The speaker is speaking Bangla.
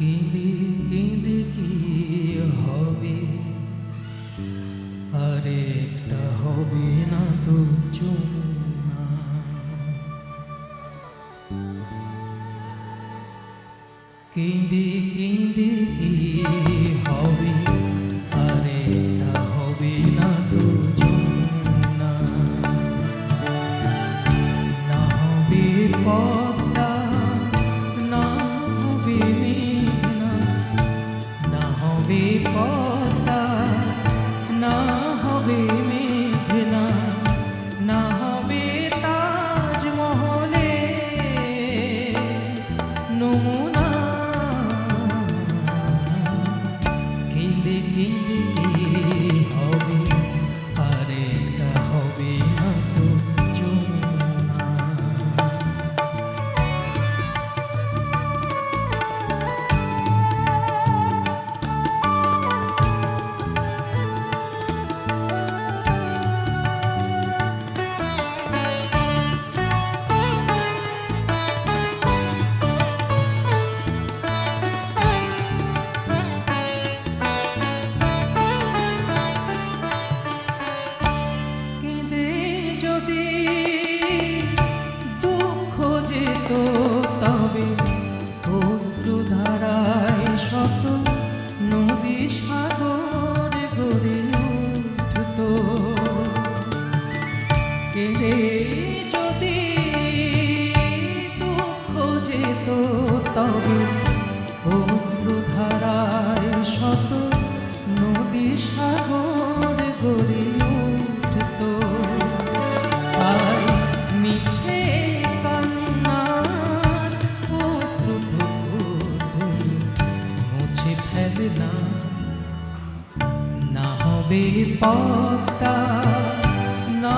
কেঁদে কেঁদে কি হবে? আরেকটা হবে না তো যমুনা কেঁদে কেঁদে কি তবে অশ্রুধারায় শত নদী সাগর গড়ে উঠত। মিছে মুছে ফেলে না না হবে পদ্মা না